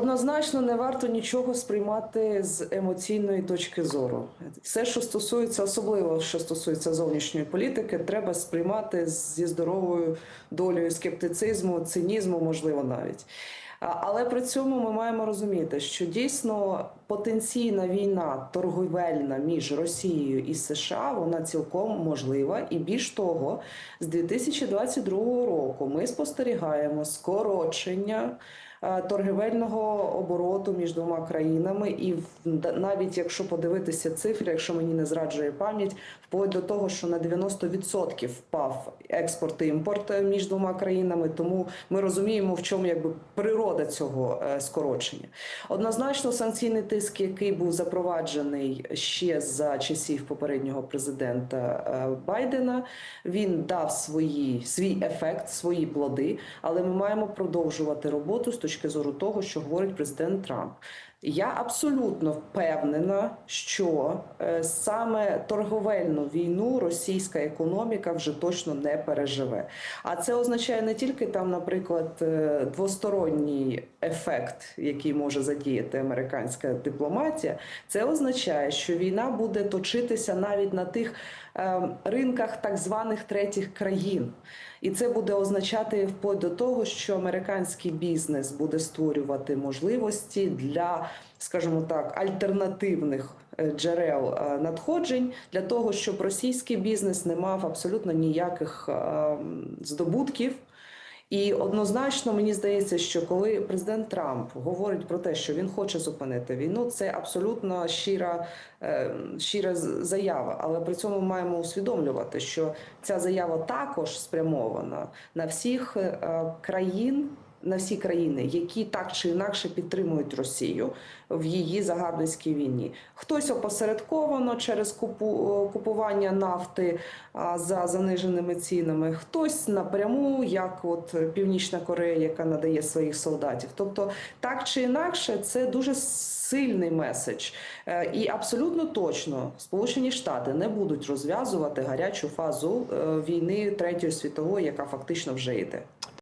Однозначно не варто нічого сприймати з емоційної точки зору. Все, що стосується, особливо що стосується зовнішньої політики, треба сприймати зі здоровою долею скептицизму, цинізму, можливо, навіть. Але при цьому ми маємо розуміти, що дійсно потенційна війна торговельна між Росією і США вона цілком можлива. І більш того, з 2022 року ми спостерігаємо скорочення е, торгівельного обороту між двома країнами, і навіть якщо подивитися цифри, якщо мені не зраджує пам'ять, вплоть до того, що на 90% впав експорт і імпорт е, між двома країнами. Тому ми розуміємо, в чому якби природа цього е, скорочення. Однозначно, санкційний тиск, який був запроваджений ще за часів попереднього президента е, Байдена, він дав свої свій ефект, свої плоди. Але ми маємо продовжувати роботу з точки зору того, що говорить президент Трамп. Я абсолютно впевнена, що е, саме торговельну війну російська економіка вже точно не переживе. А це означає не тільки там, наприклад, е, двосторонній ефект, який може задіяти американська дипломатія. Це означає, що війна буде точитися навіть на тих е, ринках так званих третіх країн. І це буде означати вплоть до того, що американський бізнес буде створювати можливості для, скажімо так, альтернативних е, джерел е, надходжень для того, щоб російський бізнес не мав абсолютно ніяких е, здобутків. І однозначно мені здається, що коли президент Трамп говорить про те, що він хоче зупинити війну, це абсолютно щира, щира заява. Але при цьому маємо усвідомлювати, що ця заява також спрямована на всіх країн. На всі країни, які так чи інакше підтримують Росію в її загарбницькій війні, хтось опосередковано через купу, купування нафти за заниженими цінами, хтось напряму, як от Північна Корея, яка надає своїх солдатів. Тобто, так чи інакше, це дуже сильний меседж, Е, і абсолютно точно Сполучені Штати не будуть розв'язувати гарячу фазу е, війни третьої світової, яка фактично вже йде.